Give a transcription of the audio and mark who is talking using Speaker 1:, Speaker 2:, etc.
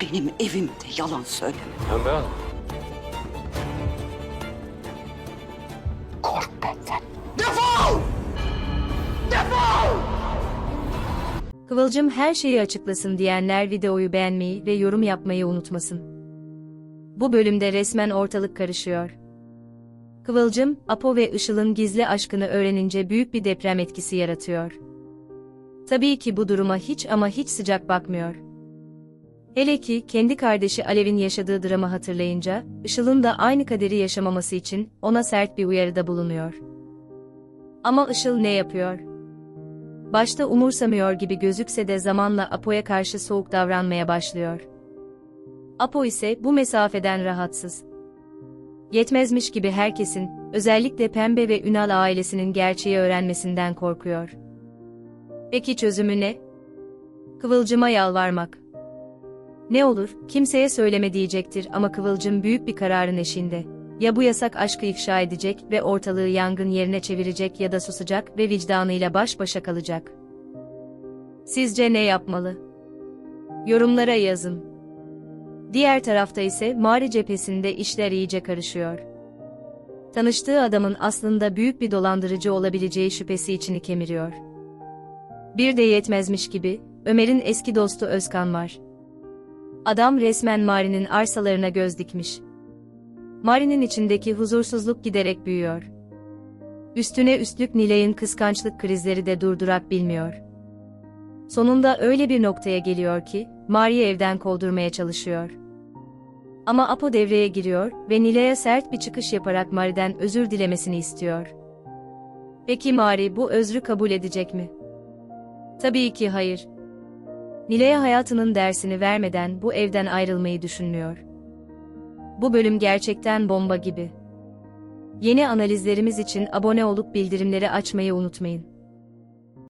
Speaker 1: benim evimde yalan söyleme.
Speaker 2: Pembe Hanım.
Speaker 1: Kork benden. Defol! Defol!
Speaker 3: Kıvılcım her şeyi açıklasın diyenler videoyu beğenmeyi ve yorum yapmayı unutmasın. Bu bölümde resmen ortalık karışıyor. Kıvılcım, Apo ve Işıl'ın gizli aşkını öğrenince büyük bir deprem etkisi yaratıyor. Tabii ki bu duruma hiç ama hiç sıcak bakmıyor. Hele ki kendi kardeşi Alev'in yaşadığı dramı hatırlayınca, Işıl'ın da aynı kaderi yaşamaması için ona sert bir uyarıda bulunuyor. Ama Işıl ne yapıyor? Başta umursamıyor gibi gözükse de zamanla Apo'ya karşı soğuk davranmaya başlıyor. Apo ise bu mesafeden rahatsız. Yetmezmiş gibi herkesin, özellikle Pembe ve Ünal ailesinin gerçeği öğrenmesinden korkuyor. Peki çözümü ne? Kıvılcıma yalvarmak. Ne olur, kimseye söyleme diyecektir ama Kıvılcım büyük bir kararın eşinde. Ya bu yasak aşkı ifşa edecek ve ortalığı yangın yerine çevirecek ya da susacak ve vicdanıyla baş başa kalacak. Sizce ne yapmalı? Yorumlara yazın. Diğer tarafta ise Mari cephesinde işler iyice karışıyor. Tanıştığı adamın aslında büyük bir dolandırıcı olabileceği şüphesi içini kemiriyor. Bir de yetmezmiş gibi, Ömer'in eski dostu Özkan var. Adam resmen Mari'nin arsalarına göz dikmiş. Mari'nin içindeki huzursuzluk giderek büyüyor. Üstüne üstlük Nilay'ın kıskançlık krizleri de durdurak bilmiyor. Sonunda öyle bir noktaya geliyor ki, Mari'yi evden kovdurmaya çalışıyor. Ama Apo devreye giriyor ve Nilay'a sert bir çıkış yaparak Mari'den özür dilemesini istiyor. Peki Mari bu özrü kabul edecek mi? Tabii ki hayır. Nilay'a hayatının dersini vermeden bu evden ayrılmayı düşünüyor. Bu bölüm gerçekten bomba gibi. Yeni analizlerimiz için abone olup bildirimleri açmayı unutmayın.